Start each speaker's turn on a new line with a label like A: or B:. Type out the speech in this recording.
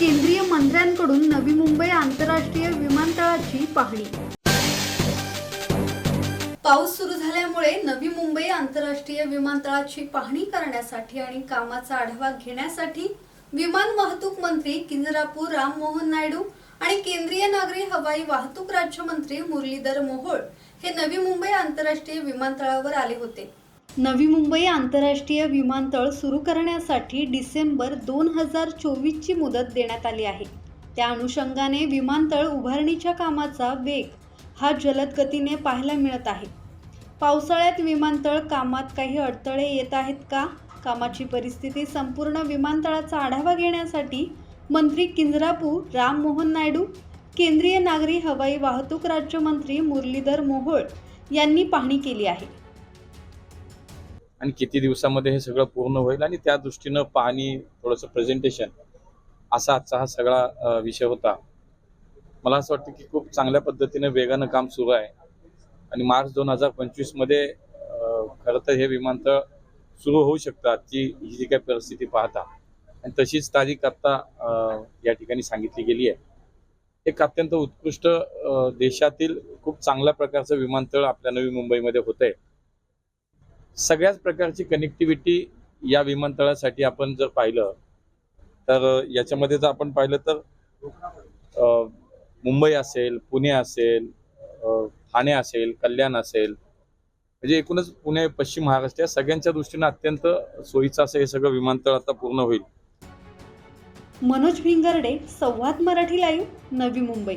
A: केंद्रीय मंत्र्यांकडून नवी मुंबई आंतरराष्ट्रीय विमानतळाची पाहणी. पाऊस सुरू झाल्यामुळे नवी मुंबई आंतरराष्ट्रीय विमानतळाची पाहणी करण्यासाठी आणि कामाचा आढावा घेण्यासाठी विमान वाहतूक मंत्री किंजरापूर राममोहन नायडू आणि केंद्रीय नागरी हवाई वाहतूक राज्यमंत्री मुरलीधर मोहोळ हे नवी मुंबई आंतरराष्ट्रीय विमानतळावर आले होते. नवी मुंबई आंतरराष्ट्रीय विमानतळ सुरू करण्यासाठी डिसेंबर दोन हजार चोवीसची मुदत देण्यात आली आहे. त्या अनुषंगाने विमानतळ उभारणीच्या कामाचा वेग हा जलद गतीने पाहायला मिळत आहे. पावसाळ्यात विमानतळ कामात काही अडथळे येत आहेत का? कामाची परिस्थिती संपूर्ण विमानतळाचा आढावा घेण्यासाठी मंत्री किंजरापू राममोहन नायडू केंद्रीय नागरी हवाई वाहतूक राज्यमंत्री मुरलीधर मोहोळ यांनी पाहणी केली आहे.
B: आणि किती दिवसामध्ये हे सगळं पूर्ण होईल आणि त्या दृष्टीनं पाहणी थोडंसं प्रेझेंटेशन असा आजचा हा सगळा विषय होता. मला असं वाटतं की खूप चांगल्या पद्धतीने वेगानं काम सुरू आहे. आणि मार्च दोन हजार पंचवीसमध्ये खरं तर हे विमानतळ सुरू होऊ शकतात ती ही जी काही परिस्थिती पाहता. आणि तशीच तारीख आत्ता या ठिकाणी सांगितली गेली आहे. एक अत्यंत उत्कृष्ट देशातील खूप चांगल्या प्रकारचं विमानतळ आपल्या नवी मुंबईमध्ये होत आहे सगळ्याच प्रकारची कनेक्टिव्हिटी या विमानतळासाठी आपण जर पाहिलं तर याच्यामध्ये जर आपण पाहिलं तर मुंबई असेल पुणे असेल ठाणे असेल कल्याण असेल म्हणजे एकूणच पुणे पश्चिम महाराष्ट्र या सगळ्यांच्या दृष्टीनं अत्यंत सोयीचं असं हे सगळं विमानतळ आता पूर्ण होईल.
A: मनोज भिंगरडे संवाद मराठी लाईव्ह नवी मुंबई.